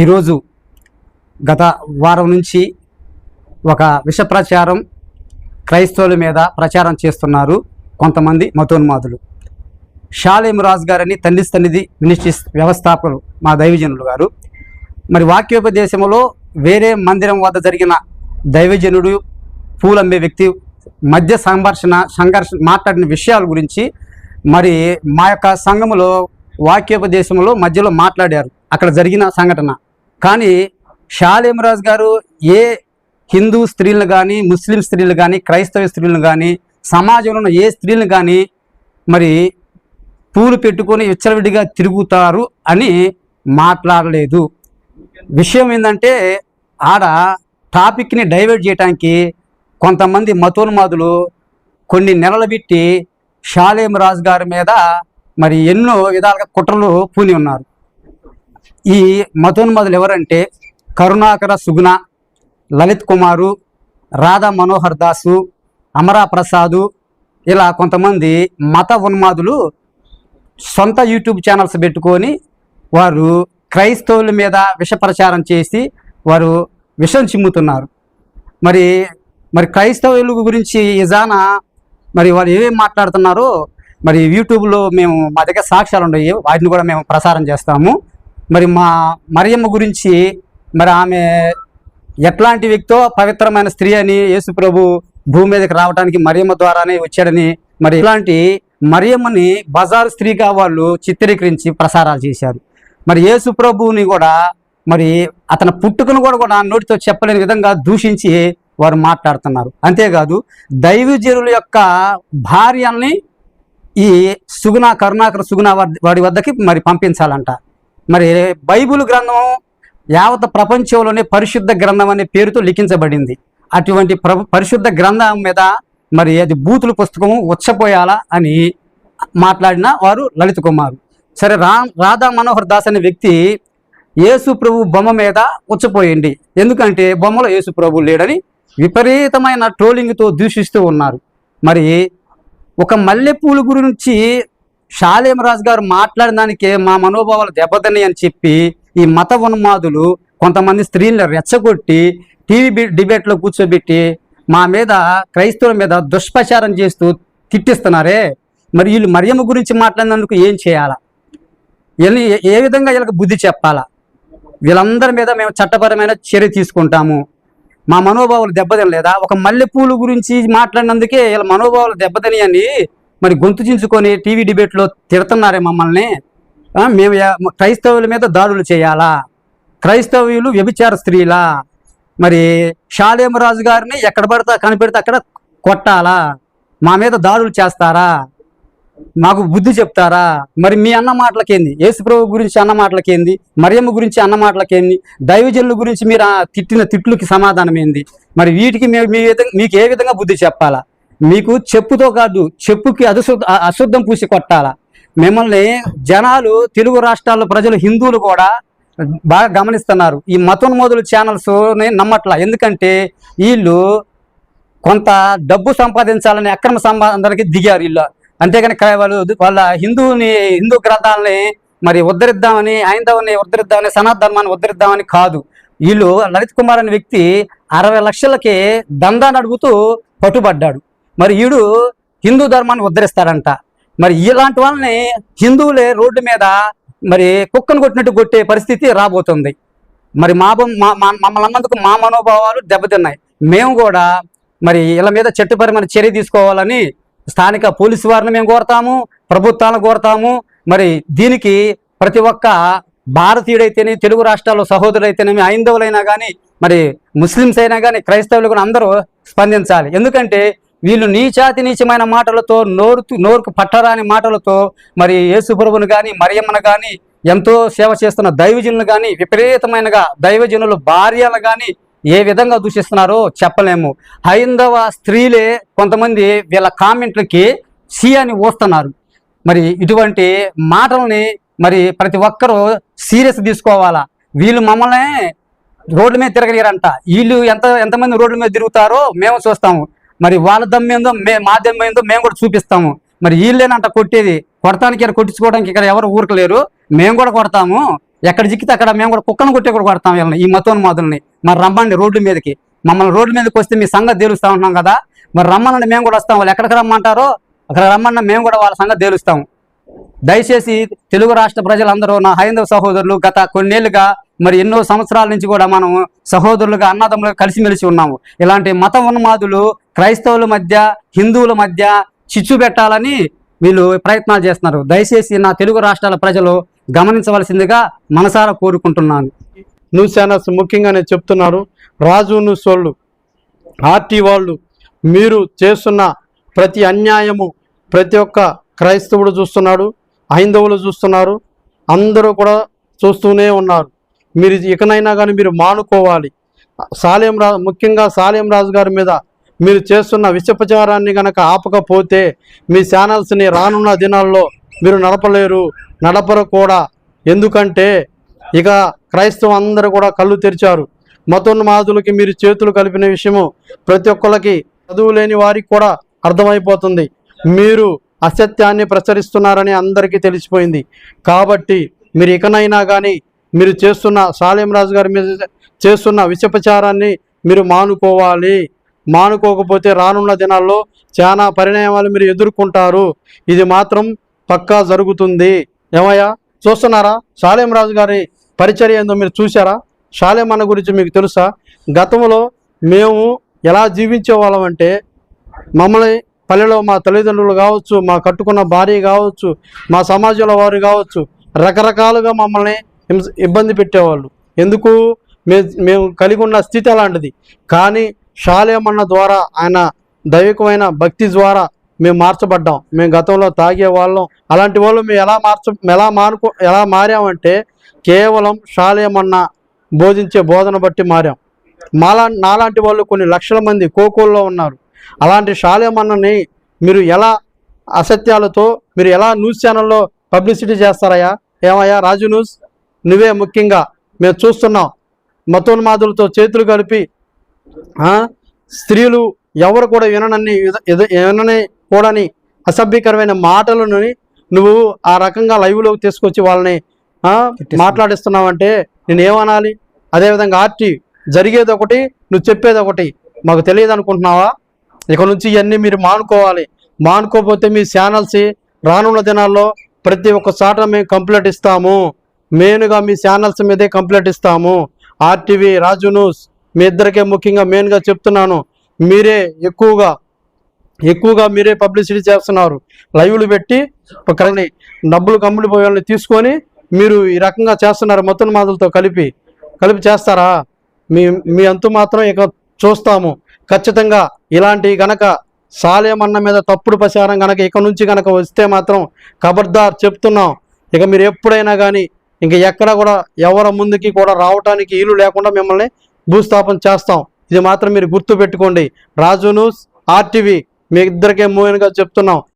ఈరోజు గత వారం నుంచి ఒక విష ప్రచారం క్రైస్తవుల మీద ప్రచారం చేస్తున్నారు కొంతమంది మతోన్మాదులు. షాలేం రాజు గారని తండ్రి సన్నిధి మినిస్ట్రీస్ వ్యవస్థాపకులు మా దైవజనులు గారు. మరి వాక్యోపదేశంలో వేరే మందిరం వద్ద జరిగిన దైవజనుడు పూలమ్మే వ్యక్తి మధ్య సంఘర్షణ సంఘర్షణ మాట్లాడిన విషయాల గురించి మరి మా యొక్క సంఘములో వాక్యోపదేశంలో మధ్యలో మాట్లాడారు. అక్కడ జరిగిన సంఘటన. కానీ షాలేమరాజు గారు ఏ హిందూ స్త్రీలను కానీ ముస్లిం స్త్రీలు కానీ క్రైస్తవ స్త్రీలను కానీ సమాజంలో ఉన్న ఏ స్త్రీలను కానీ మరి పూలు పెట్టుకొని విచ్చలవిడిగా తిరుగుతారు అని మాట్లాడలేదు. విషయం ఏంటంటే ఆడ టాపిక్ని డైవర్ట్ చేయడానికి కొంతమంది మతోన్మాదులు కొన్ని నెలలు పెట్టి షాలేం రాజు గారి మీద మరి ఎన్నో విధాలుగా కుట్రలు పూని ఉన్నారు. ఈ మతోన్మదులు ఎవరంటే కరుణాకర సుగుణ లలిత్ కుమారు రాధా మనోహర్ దాసు అమరా ప్రసాదు ఇలా కొంతమంది మత ఉన్మాదులు సొంత యూట్యూబ్ ఛానల్స్ పెట్టుకొని వారు క్రైస్తవుల మీద విష ప్రచారం చేసి వారు విషం చిమ్ముతున్నారు. మరి మరి క్రైస్తవుల గురించి ఇజాన మరి వాళ్ళు ఏమేమి మాట్లాడుతున్నారో మరి యూట్యూబ్లో మేము మా దగ్గర సాక్ష్యాలు ఉన్నాయి వాటిని కూడా మేము ప్రసారం చేస్తాము. మరి మా మరియమ్మ గురించి మరి ఆమె ఎట్లాంటి వ్యక్తో పవిత్రమైన స్త్రీ అని యేసు ప్రభు భూమి మీదకి రావడానికి మరియమ్మ ద్వారానే వచ్చాడని మరి ఇలాంటి మరియమ్మని బజారు స్త్రీగా వాళ్ళు చిత్రీకరించి ప్రసారాలు చేశారు. మరి యేసు ప్రభువుని కూడా మరి అతని పుట్టుకను కూడా కూడా నోటితో చెప్పలేని విధంగా దూషించి వారు మాట్లాడుతున్నారు. అంతేకాదు దైవజనుల యొక్క భార్యల్ని ఈ సుగుణ కరుణాకర సుగుణ వాడి వద్దకి మరి పంపించాలంట. మరి బైబిల్ గ్రంథం యావత ప్రపంచంలోనే పరిశుద్ధ గ్రంథం అనే పేరుతో లిఖించబడింది. అటువంటి ప్ర పరిశుద్ధ గ్రంథం మీద మరి అది బూతుల పుస్తకం ఉచ్చపోయాలా అని మాట్లాడిన వారు లలిత కుమార్ సరే రా రాధా మనోహర్ దాస్ అనే వ్యక్తి యేసు ప్రభు బొమ్మ మీద ఉచ్చపోయింది ఎందుకంటే బొమ్మలో యేసు ప్రభు లేడని విపరీతమైన ట్రోలింగ్తో దూషిస్తూ ఉన్నారు. మరి ఒక మల్లెపూలు గురించి షాలేమరాజు గారు మాట్లాడినానికే మా మనోభావాలు దెబ్బతిని అని చెప్పి ఈ మత ఉన్మాదులు కొంతమంది స్త్రీలను రెచ్చగొట్టి టీవీ డిబేట్లో కూర్చోబెట్టి మా మీద క్రైస్తవుల మీద దుష్ప్రచారం చేస్తూ తిట్టిస్తున్నారే. మరి వీళ్ళు మరియమ్మ గురించి మాట్లాడినందుకు ఏం చేయాలా? వీళ్ళని ఏ- ఏ విధంగా వీళ్ళకి బుద్ధి చెప్పాలా? వీళ్ళందరి మీద మేము చట్టపరమైన చర్య తీసుకుంటాము. మా మనోభావాలు దెబ్బతినలేదా? ఒక మల్లెపూలు గురించి మాట్లాడినందుకే వీళ్ళ మనోభావాలు దెబ్బతిని అని మరి గొంతు చించుకొని టీవీ డిబేట్లో తిడుతున్నారే మమ్మల్ని? మేము క్రైస్తవుల మీద దాడులు చేయాలా? క్రైస్తవులు వ్యభిచార స్త్రీలా? మరి షాలేమరాజు గారిని ఎక్కడ పడితే కనిపెడితే అక్కడ కొట్టాలా? మా మీద దాడులు చేస్తారా? మాకు బుద్ధి చెప్తారా? మరి మీ అన్న మాటలకేంది? యేసుప్రభు గురించి అన్న మాటలకేంది? మరియమ్మ గురించి అన్న మాటలకేంది? దైవజనుల గురించి మీరు తిట్టిన తిట్లకి సమాధానం ఏంది? మరి వీటికి మేము మీ విధంగా మీకు ఏ విధంగా బుద్ధి చెప్పాలా? మీకు చెప్పుతో కాదు చెప్పుకి అశుద్ధ అశుద్ధం పూసి కొట్టాల? మిమ్మల్ని జనాలు తెలుగు రాష్ట్రాల్లో ప్రజలు హిందువులు కూడా బాగా గమనిస్తున్నారు. ఈ మతోన్మోదుల ఛానల్స్ నమ్మట్లా. ఎందుకంటే వీళ్ళు కొంత డబ్బు సంపాదించాలని అక్రమ సంపాదనకి దిగారు వీళ్ళు. అంతేగాని వాళ్ళు వాళ్ళ హిందువుని హిందూ గ్రంథాలని మరి ఉద్ధరిద్దామని హైందవుని ఉద్ధరిద్దామని సనాతన ధర్మాన్ని ఉద్ధరిద్దామని కాదు. వీళ్ళు లలిత్ కుమార్ అనే వ్యక్తి అరవై లక్షలకి దందాన్ని అడుగుతూ పట్టుబడ్డాడు. మరి వీడు హిందూ ధర్మాన్ని ఉద్ధరిస్తాడంట. మరి ఇలాంటి వాళ్ళని హిందువులే రోడ్డు మీద మరి కుక్కను కొట్టినట్టు కొట్టే పరిస్థితి రాబోతుంది. మరి మా మమ్మల్ని అన్నందుకు మా మనోభావాలు దెబ్బతిన్నాయి. మేము కూడా మరి వీళ్ళ మీద చట్టపరమైన చర్య తీసుకోవాలని స్థానిక పోలీసు వారిని మేము కోరతాము ప్రభుత్వాలను కోరతాము. మరి దీనికి ప్రతి ఒక్క భారతీయుడైతేనే తెలుగు రాష్ట్రాల్లో సహోదరులైతేనేమి హైందవులైనా కానీ మరి ముస్లిమ్స్ అయినా కానీ క్రైస్తవులు కూడా అందరూ స్పందించాలి. ఎందుకంటే వీళ్ళు నీచాతి నీచమైన మాటలతో నోరు నోరుకు పట్టరాని మాటలతో మరి యేసుప్రభును కానీ మరియమ్మను కానీ ఎంతో సేవ చేస్తున్న దైవజనులు కానీ విపరీతమైనగా దైవజనులు భార్యలు కానీ ఏ విధంగా దూషిస్తున్నారో చెప్పలేము. హైందవ స్త్రీలే కొంతమంది వీళ్ళ కామెంట్లకి సి అని ఊస్తున్నారు. మరి ఇటువంటి మాటల్ని మరి ప్రతి ఒక్కరూ సీరియస్ తీసుకోవాలా? వీళ్ళు మమ్మల్ని రోడ్ల మీద తిరగలేరంట వీళ్ళు ఎంత ఎంతమంది రోడ్ల మీద తిరుగుతారో మేము చూస్తాము. మరి వాళ్ళ దమ్మేందో మే మా దమ్మేందో మేము కూడా చూపిస్తాము. మరి వీళ్ళేనంట కొట్టేది. కొడతానికి ఇక్కడ కొట్టించుకోవడానికి ఇక్కడ ఎవరు ఊరకలేరు. మేము కూడా కొడతాము. ఎక్కడ చిక్కితే అక్కడ మేము కూడా కుక్కను కొట్టే కూడా కొడతాం వీళ్ళని ఈ మతోన్మాదుల్ని. మరి రమ్మండి రోడ్డు మీదకి. మమ్మల్ని రోడ్డు మీదకి వస్తే మీ సంగతి తేలుస్తా ఉంటున్నాం కదా. మరి రమ్మనండి మేము కూడా వస్తాం. వాళ్ళు ఎక్కడికి రమ్మంటారో అక్కడ రమ్మన్న మేము కూడా వాళ్ళ సంగతి తేలుస్తాము దయచేసి తెలుగు రాష్ట్ర ప్రజలందరూ నా హైందవ సహోదరులు గత కొన్నేళ్ళుగా మరి ఎన్నో సంవత్సరాల నుంచి కూడా మనం సహోదరులుగా అన్నదమ్ములుగా కలిసిమెలిసి ఉన్నాము. ఇలాంటి మత ఉన్మాదులు క్రైస్తవుల మధ్య హిందువుల మధ్య చిచ్చు పెట్టాలని వీళ్ళు ప్రయత్నాలు చేస్తున్నారు. దయచేసి నా తెలుగు రాష్ట్రాల ప్రజలు గమనించవలసిందిగా మనసారా కోరుకుంటున్నాను. న్యూస్ ఛానల్స్ ముఖ్యంగానే చెప్తున్నారు. రాజు న్యూస్ వాళ్ళు ఆర్టీ వాళ్ళు మీరు చేస్తున్న ప్రతి అన్యాయము ప్రతి ఒక్క క్రైస్తవుడు చూస్తున్నాడు హైందవులు చూస్తున్నారు అందరూ కూడా చూస్తూనే ఉన్నారు. మీరు ఇకనైనా కానీ మీరు మానుకోవాలి. సాలేం రా ముఖ్యంగా సాలేం రాజు గారి మీద మీరు చేస్తున్న విషపచారాన్ని గనక ఆపకపోతే మీ ఛానల్స్ని రానున్న దినాల్లో మీరు నడపలేరు నడపరు కూడా. ఎందుకంటే ఇక క్రైస్తవం అందరూ కూడా కళ్ళు తెరిచారు. మతోన్మాదులకి మీరు చేతులు కలిపిన విషయము ప్రతి ఒక్కరికి చదువు లేని వారికి కూడా అర్థమైపోతుంది. మీరు అసత్యాన్ని ప్రచరిస్తున్నారని అందరికీ తెలిసిపోయింది. కాబట్టి మీరు ఇకనైనా కానీ మీరు చేస్తున్న సాలేం రాజు గారి మీద చేస్తున్న విషపచారాన్ని మీరు మానుకోవాలి. మానుకోకపోతే రానున్న దినాల్లో చాలా పరిణామాలు మీరు ఎదుర్కొంటారు. ఇది మాత్రం పక్కా జరుగుతుంది. ఏమయ్యా? చూస్తున్నారా? సాలేం రాజు గారి పరిచర్య ఏందో మీరు చూసారా షాలేం అన్న గురించి మీకు తెలుసా? గతంలో మేము ఎలా జీవించే వాళ్ళం అంటే మమ్మల్ని పల్లెలో మా తల్లిదండ్రులు కావచ్చు మా కట్టుకున్న భార్య కావచ్చు మా సమాజంలో వారు కావచ్చు రకరకాలుగా మమ్మల్ని ఇబ్బంది పెట్టేవాళ్ళు. ఎందుకు? మే మేము కలిగి ఉన్న స్థితి అలాంటిది. కానీ షాలేమన్న ద్వారా ఆయన దైవికమైన భక్తి ద్వారా మేము మార్చబడ్డాం. మేము గతంలో తాగే వాళ్ళం. అలాంటి వాళ్ళు మేము ఎలా మార్చ ఎలా మారుకో ఎలా మారామంటే కేవలం షాలేమన్న బోధించే బోధన బట్టి మారాం. మాలా నాలాంటి వాళ్ళు కొన్ని లక్షల మంది కోకోల్లో ఉన్నారు. అలాంటి షాలేమన్నని మీరు ఎలా అసత్యాలతో మీరు ఎలా న్యూస్ ఛానల్లో పబ్లిసిటీ చేస్తారయ్యా? ఏమయ్యా రాజు న్యూస్? నువ్వే ముఖ్యంగా మేము చూస్తున్నాం. మతోన్మాదులతో చేతులు కలిపి స్త్రీలు ఎవరు కూడా విననని ఎద- వినని కూడని అసభ్యకరమైన మాటలను నువ్వు ఆ రకంగా లైవ్లోకి తీసుకొచ్చి వాళ్ళని మాట్లాడిస్తున్నావంటే నేను ఏమనాలి అదేవిధంగా ఆర్టీ జరిగేది ఒకటి నువ్వు చెప్పేది ఒకటి. మాకు తెలియదు అనుకుంటున్నావా? ఇక నుంచి ఇవన్నీ మీరు మానుకోవాలి. మానుకోకపోతే మీ ఛానల్స్ రానున్న దినాల్లో ప్రతి ఒక్క చాట మేము కంప్లైంట్ ఇస్తాము. మెయిన్గా మీ ఛానల్స్ మీదే కంప్లైంట్ ఇస్తాము. RTV Raj news. మీ ఇద్దరికే ముఖ్యంగా మెయిన్గా చెప్తున్నాను మీరే ఎక్కువగా ఎక్కువగా మీరే పబ్లిసిటీ చేస్తున్నారు. లైవ్లు పెట్టి ఒకరిని డబ్బులు కమ్ముడు వాళ్ళని తీసుకొని మీరు ఈ రకంగా చేస్తున్నారు మొత్తం మాదులతో కలిపి. కలిపి చేస్తారా? మీ మీ అంతు మాత్రం ఇక చూస్తాము. ఖచ్చితంగా ఇలాంటి గనక సాలేమన్న మీద తప్పుడు ప్రచారం గనక ఇక నుంచి గనక వస్తే మాత్రం ఖబర్దార్ చెప్తున్నాం. ఇక మీరు ఎప్పుడైనా కానీ ఇంక ఎక్కడ కూడా ఎవరి ముందుకి కూడా రావటానికి ఇల్లు లేకుండా మిమ్మల్ని భూస్థాపన చేస్తాం. ఇది మాత్రం మీరు గుర్తు పెట్టుకోండి రాజు న్యూస్ ఆర్టీవీ మీ ఇద్దరికే మూవీగా చెప్తున్నాం.